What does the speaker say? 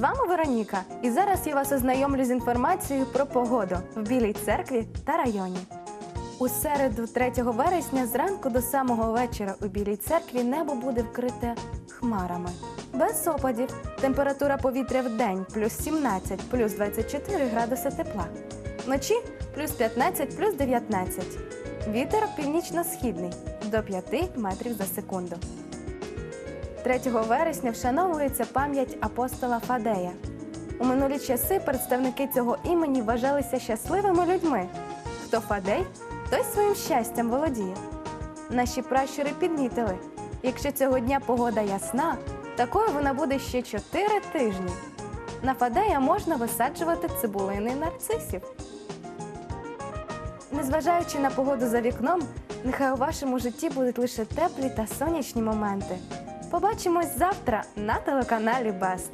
вами Вероніка, і зараз я вас ознайомлю з інформацією про погоду в Білій церкві та районі. У середу, 3 вересня, зранку до самого вечора у Білій церкві небо буде вкрите хмарами. Без опадів. Температура повітря в день плюс 17, плюс 24 градуси тепла. Вночі плюс 15, плюс 19. Вітер північно-східний до 5 метрів за секунду. 3 вересня вшановується пам'ять апостола Фадея. У минулі часи представники цього імені вважалися щасливими людьми. Хто Фадей, той своїм щастям володіє. Наші пращури підмітили, якщо цього дня погода ясна, такою вона буде ще 4 тижні. На Фадея можна висаджувати цибулини нарцисів. Незважаючи на погоду за вікном, нехай у вашому житті будуть лише теплі та сонячні моменти. Побачимось завтра на телеканалі Бест.